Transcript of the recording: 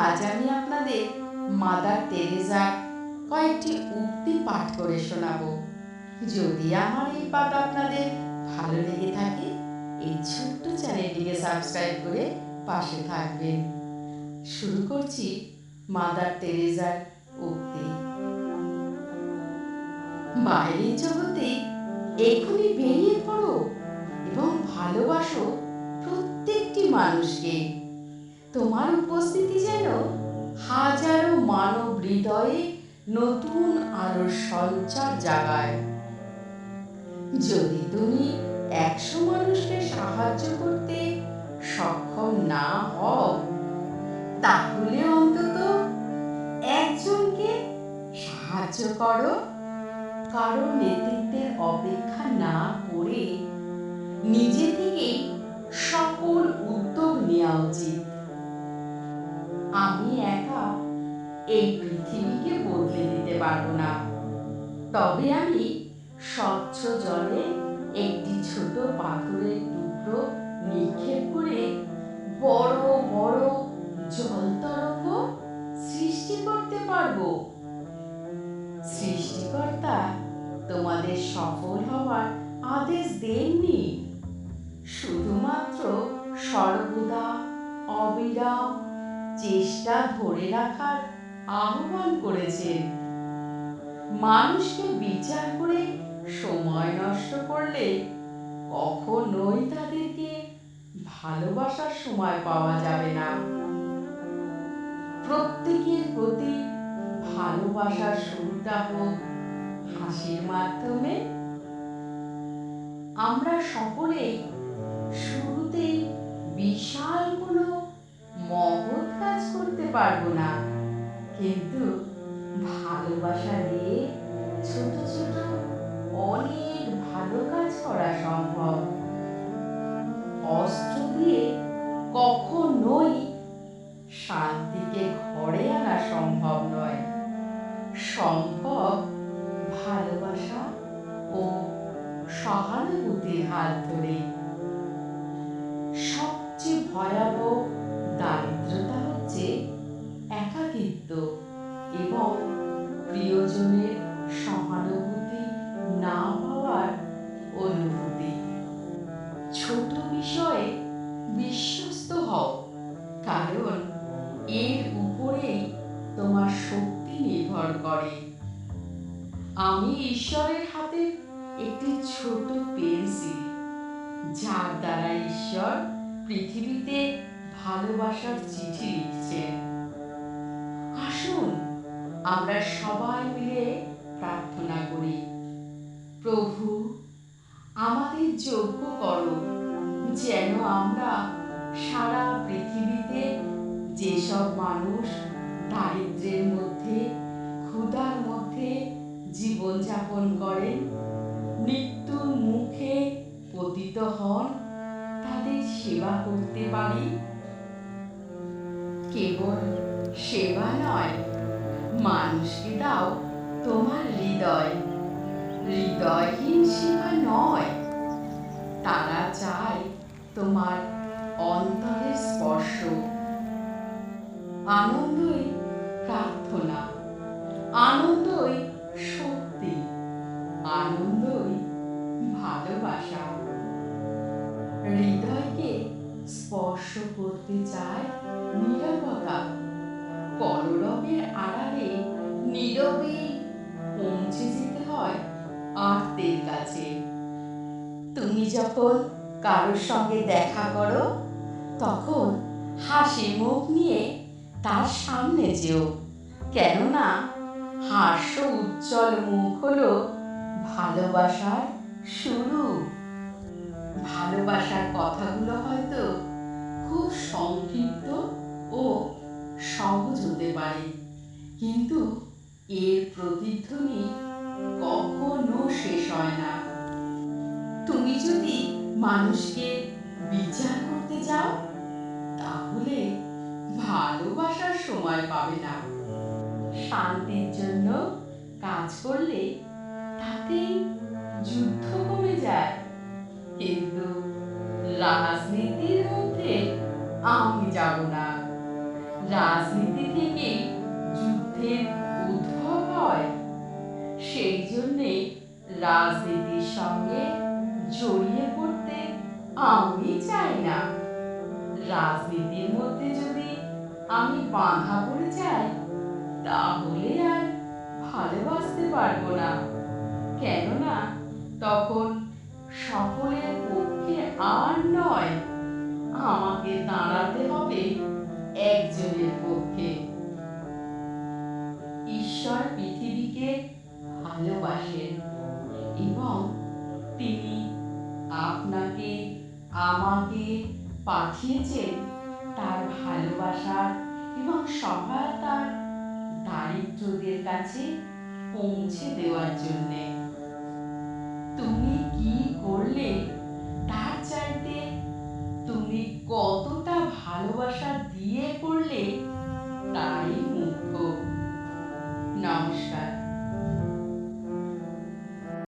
আজ আমি আপনাদের মাদার তেরেজার কয়েকটি উক্তি পাঠ করে শোনাবো। যদি আমার এই পাঠ আপনাদের ভালো লেগে থাকে, এই ছোট্ট চ্যানেলটিকে সাবস্ক্রাইব করে পাশে থাকবেন। শুরু করছি মাদার তেরেজার উক্তি। বাইরের জগতে এখনই বেরিয়ে পড়ো এবং ভালোবাসো প্রত্যেকটি মানুষকে। তোমার উপস্থিতি যেন হাজারো মানব হৃদয়ে নতুন আলোর সঞ্চার জাগায়। যদি তুমি একশো মানুষকে সাহায্য করতে সক্ষম না হও, তাহলে অন্তত একজনকে সাহায্য করো। কারও নেতৃত্বের অপেক্ষা না করে নিজে পারব না। তবে আমি স্বচ্ছ জলে একটি ছোট পাথরের টুকরো নিক্ষেপ করে বড় বড় জল তরঙ্গ সৃষ্টি করতে পারব। সৃষ্টিকর্তা তোমাদের সফল হওয়ার আদেশ দেননি। শুধুমাত্র সর্বদা অবিরাম চেষ্টা ধরে রাখার আহ্বান করেছেন। মানুষকে বিচার করে সময় নষ্ট করলে কখনোই তাদেরকে ভালোবাসার সময় পাওয়া যাবে না। প্রত্যেকের প্রতি ভালোবাসার শুরুটা হোক হাসির মাধ্যমে। আমরা সকলেই শুরুতেই বিশাল কোনো মহৎ কাজ করতে পারব না, কিন্তু ভালোবাসা দিয়ে ছোট ছোট, অনেক ভালো কাজ করা সম্ভব। অস্ত্র দিয়ে কখনোই শান্তিকে ঘরে আনা সম্ভব নয়। সম্ভব ভালোবাসা ও সহানুভূতির হাত ধরে। সবচেয়ে ভয়াবহ আমি ঈশ্বরের হাতে একটি ছোট পেন্সিল, যার দ্বারা ঈশ্বর পৃথিবীতে ভালোবাসার চিঠি লিখছেন। আসুন, আমরা সবাই মিলে প্রার্থনা করি। প্রভু, আমাদের যোগ্য করো, যেন আমরা সারা পৃথিবীতে যেসব মানুষ দারিদ্র্যের জীবনযাপন করেন মৃত্যুর মুখে পতিত হন। তাদের সেবা করতে পারি কেবল সেবা নয়, মানুষকে দাও তোমার হৃদয়। হৃদয়হীন সেবা নয় তারা চায় তোমার অন্তরের স্পর্শ আনন্দই প্রার্থনা আনন্দই হৃদয়কে স্পর্শ করতে চায় নীরবতা কলরবের আড়ালে নীরবে পৌঁছে যেতে হয় আর্তের কাছে। তুমি যখন কারোর সঙ্গে দেখা করো, তখন হাসি মুখ নিয়ে তার সামনে যেও। কেননা হাস্য উজ্জ্বল মুখ হলো ভালোবাসার শুরু। ভালোবাসার কথাগুলো হয়তো খুব সংক্ষিপ্ত ও সহজ হতে পারে। কিন্তু এর প্রতিধ্বনি কখনো শেষ হয় না। তুমি যদি মানুষকে বিচার করতে যাও তাহলে ভালোবাসার সময় পাবে না। শান্তির জন্য কাজ করলে তাতেই যুদ্ধ কমে যায়। কিন্তু রাজনীতির মধ্যে আমি যাব না। রাজনীতি থেকে যুদ্ধের উদ্ভব হয়। সেই জন্যে রাজনীতির সঙ্গে জড়িয়ে পড়তে আমি চাই না। রাজনীতির মধ্যে যদি আমি বাঁধা পড়ে যাই, তাহলে আর ভালোবাসতে পারব না। কেননা তখন সকলের পক্ষে আর নয়। আমাকে দাঁড়াতে হবে একজনের পক্ষে। ঈশ্বর পৃথিবীকে ভালোবাসেন এবং তিনি আপনাকে, আমাকে পাঠিয়েছেন তার ভালোবাসার এবং সহায়তার দারিদ্রদের কাছে পৌঁছে দেওয়ার জন্যে। করলে তার চাইতে তুমি কতটা ভালোবাসা দিয়ে করলে তাই